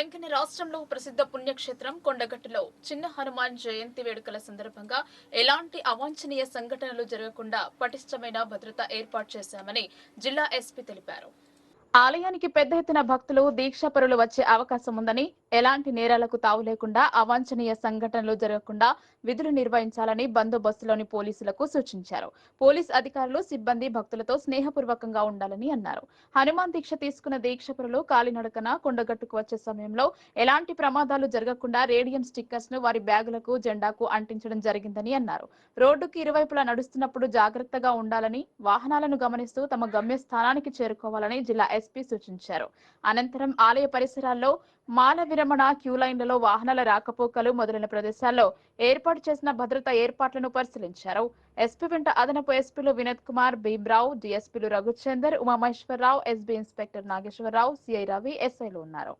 తెలంగాణ రాష్ట్రంలో ప్రసిద్ధ పుణ్యక్షేత్రం కొండగట్టులో చిన్న హనుమాన్ జయంతి వేడుకల సందర్భంగా ఎలాంటి అవాంఛనీయ సంఘటనలు జరగకుండా పటిష్టమైన భద్రత ఏర్పాటు చేశామని జిల్లా ఎస్పీ తెలిపారు. ఆలయానికి పెద్ద ఎత్తున భక్తులు దీక్షాపరులు వచ్చే అవకాశం ఉందని ఎలాంటి నేరాలకు తావు లేకుండా అవాంఛనీయ సంఘటనలు జరగకుండా విధులు నిర్వహించాలని బందోబస్తులోని పోలీసులకు సూచించారు. పోలీస్ అధికారులు సిబ్బంది భక్తులతో స్నేహపూర్వకంగా ఉండాలని అన్నారు. హనుమాన్ దీక్ష తీసుకున్న దీక్షపరులు కాలినడకన కొండగట్టుకు వచ్చే సమయంలో ఎలాంటి ప్రమాదాలు జరగకుండా రేడియం స్టిక్కర్స్ను వారి బ్యాగులకు జెండాకు అంటించడం జరిగిందని అన్నారు. రోడ్డుకి ఇరువైపులా నడుస్తున్నప్పుడు జాగ్రత్తగా ఉండాలని వాహనాలను గమనిస్తూ తమ గమ్య స్థానానికి చేరుకోవాలని జిల్లా ఎస్పీ సూచించారు. అనంతరం ఆలయ పరిసరాల్లో మాల విరమణ క్యూ లైన్లలో వాహనాల రాకపోకలు మొదలైన ప్రదేశాల్లో ఏర్పాటు చేసిన భద్రతా ఏర్పాట్లను పరిశీలించారు. ఎస్పీ వెంట అదనపు ఎస్పీలు Vinod Kumar Bhimrao డిఎస్పీలు Raghuchander Umamaheswararao SB inspector Nageswararao CI Ravi ఎస్ఐలు ఉన్నారు.